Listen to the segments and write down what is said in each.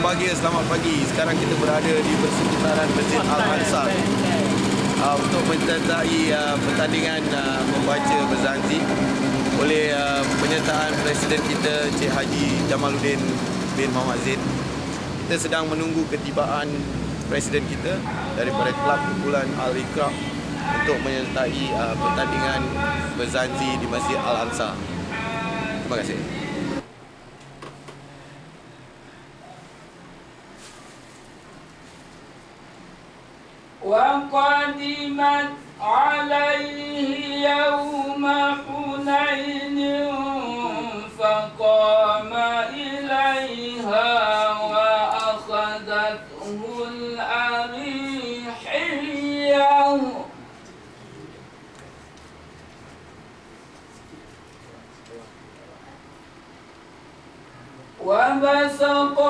Yang bahagia selamat pagi. Sekarang kita berada di persekitaran Masjid Al-Ansar uh, untuk menyertai uh, pertandingan uh, membaca Berzanzi oleh uh, penyertaan Presiden kita Cik Haji Jamaluddin bin Muhammad Zain. Kita sedang menunggu ketibaan Presiden kita daripada Kelab Kumpulan Al-Iqra untuk menyertai uh, pertandingan Berzanzi di Masjid Al-Ansar. Terima kasih. وقدمت عليه يوم حنين فقام إليها وأخذته الأريحية. وبسط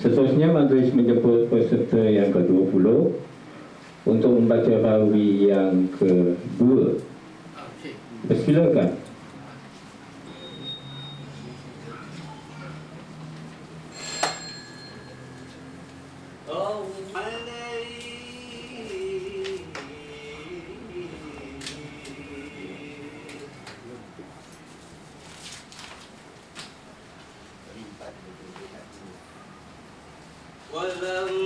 Seterusnya majlis menjemput peserta yang ke-20 untuk membaca rawi yang kedua. Persilakan. ولما